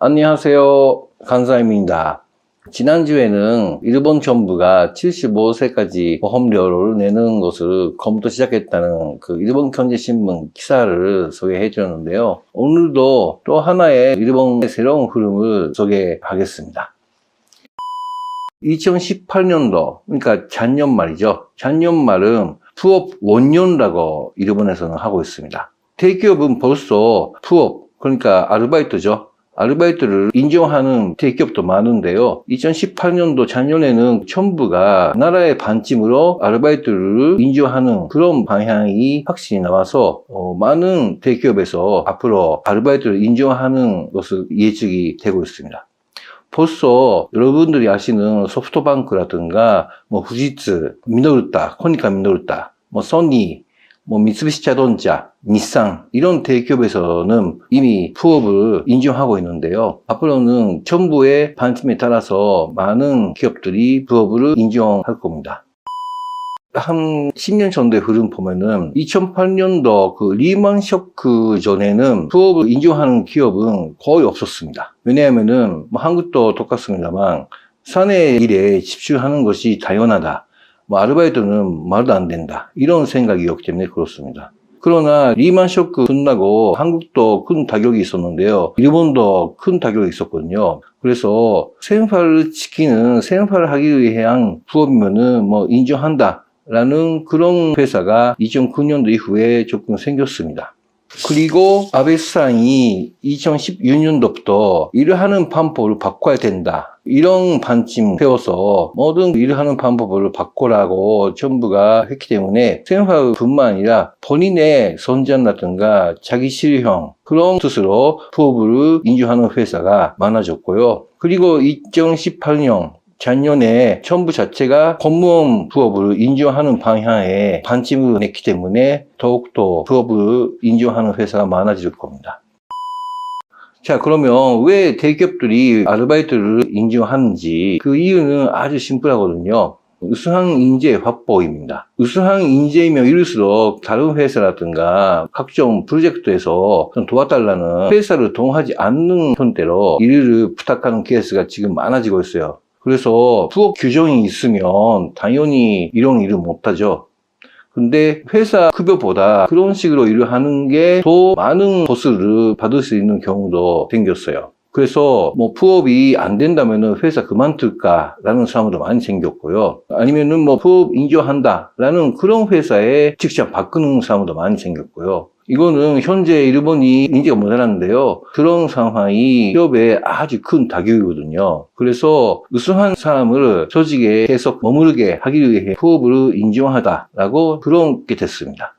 안녕하세요. 간사입니다. 지난주에는 일본 정부가 75세까지 보험료를 내는 것을 검토 시작했다는 그 일본 경제신문 기사를 소개해 주었는데요. 오늘도 또 하나의 일본의 새로운 흐름을 소개하겠습니다. 2018년도, 그러니까 작년 말이죠. 작년 말은 푸업 원년이라고 일본에서는 하고 있습니다. 대기업은 벌써 푸업, 그러니까 아르바이트죠. 아르바이트를 인정하는 대기업도 많은데요. 2018년도 작년에는 정부가 나라의 반쯤으로 아르바이트를 인정하는 그런 방향이 확실히 나와서 어, 많은 대기업에서 앞으로 아르바이트를 인정하는 것을 예측이 되고 있습니다. 벌써 여러분들이 아시는 소프트뱅크라든가 뭐 후지츠, 미노르타, 코니카 미노르타, 뭐 소니, 뭐 미쓰비시 자동차, 닛산 이런 대기업에서는 이미 푸업을 인정하고 있는데요. 앞으로는 정부의 반침에 따라서 많은 기업들이 푸업을 인정할 겁니다. 한 10년 정도의 흐름 보면은 2008년도 그 리만 쇼크 전에는 푸업을 인정하는 기업은 거의 없었습니다. 왜냐하면은 뭐 한국도 똑같습니다만 사내 일에 집중하는 것이 당연하다. 뭐 아르바이트는 말도 안 된다. 이런 생각이었기 때문에 그렇습니다. 그러나 리만 쇼크 끝나고 한국도 큰 타격이 있었는데요. 일본도 큰 타격이 있었거든요. 그래서 생활을 지키는 생활을 하기 위한 부업이면은 뭐 인정한다. 라는 그런 회사가 2009년도 이후에 조금 생겼습니다. 그리고 아베 수상이 2016년도부터 일을 하는 방법을 바꿔야 된다. 이런 반쯤 세워서 모든 일을 하는 방법을 바꾸라고 정부가 했기 때문에 생활뿐만 아니라 본인의 선전이라든가 자기 실형 그런 뜻으로 부업을 인정하는 회사가 많아졌고요. 그리고 2018년 작년에 정부 자체가 공무원 부업을 인정하는 방향에 반침을 냈기 때문에 더욱더 부업을 인정하는 회사가 많아질 겁니다. 자, 그러면 왜 대기업들이 아르바이트를 인정하는지 그 이유는 아주 심플하거든요. 우수한 인재 확보입니다. 우수한 인재이면 이럴수록 다른 회사라든가 각종 프로젝트에서 좀 도와달라는 회사를 동하지 않는 형태로 일을 부탁하는 케이스가 지금 많아지고 있어요. 그래서 부업 규정이 있으면 당연히 이런 일을 못하죠. 근데 회사 급여보다 그런 식으로 일을 하는 게 더 많은 보스를 받을 수 있는 경우도 생겼어요. 그래서 뭐 부업이 안 된다면은 회사 그만둘까라는 사람도 많이 생겼고요. 아니면은 뭐 부업 인정한다라는 그런 회사에 직접 바꾸는 사람도 많이 생겼고요. 이거는 현재 일본이 인지가 못하는데요. 그런 상황이 기업에 아주 큰 타격이거든요. 그래서 우수한 사람을 조직에 계속 머무르게 하기 위해 부업을 인정하다라고 그런 게 됐습니다.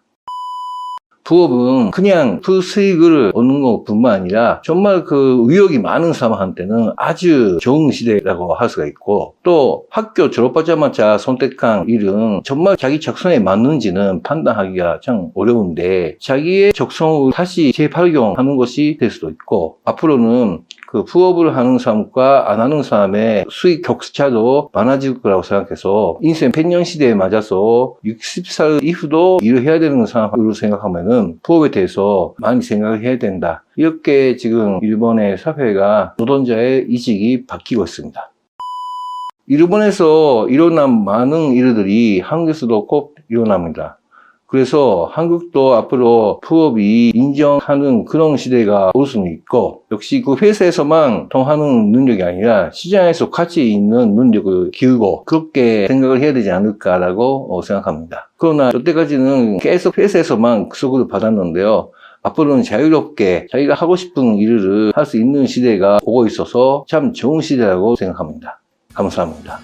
부업은 그냥 그 수익을 얻는 것 뿐만 아니라 정말 그 의욕이 많은 사람한테는 아주 좋은 시대라고 할 수가 있고 또 학교 졸업하자마자 선택한 일은 정말 자기 적성에 맞는지는 판단하기가 참 어려운데 자기의 적성을 다시 재발견하는 것이 될 수도 있고 앞으로는 그 부업을 하는 사람과 안 하는 사람의 수익 격차도 많아질 거라고 생각해서 인생 100년 시대에 맞아서 60살 이후도 일을 해야 되는 사람으로 생각하면은 부업에 대해서 많이 생각을 해야 된다. 이렇게 지금 일본의 사회가 노동자의 이직이 바뀌고 있습니다. 일본에서 일어난 많은 일들이 한국에서도 꼭 일어납니다. 그래서 한국도 앞으로 부업이 인정하는 그런 시대가 올 수는 있고 역시 그 회사에서만 통하는 능력이 아니라 시장에서 가치 있는 능력을 기우고 그렇게 생각을 해야 되지 않을까라고 생각합니다. 그러나 여태까지는 계속 회사에서만 그 소구를 받았는데요. 앞으로는 자유롭게 자기가 하고 싶은 일을 할 수 있는 시대가 오고 있어서 참 좋은 시대라고 생각합니다. 감사합니다.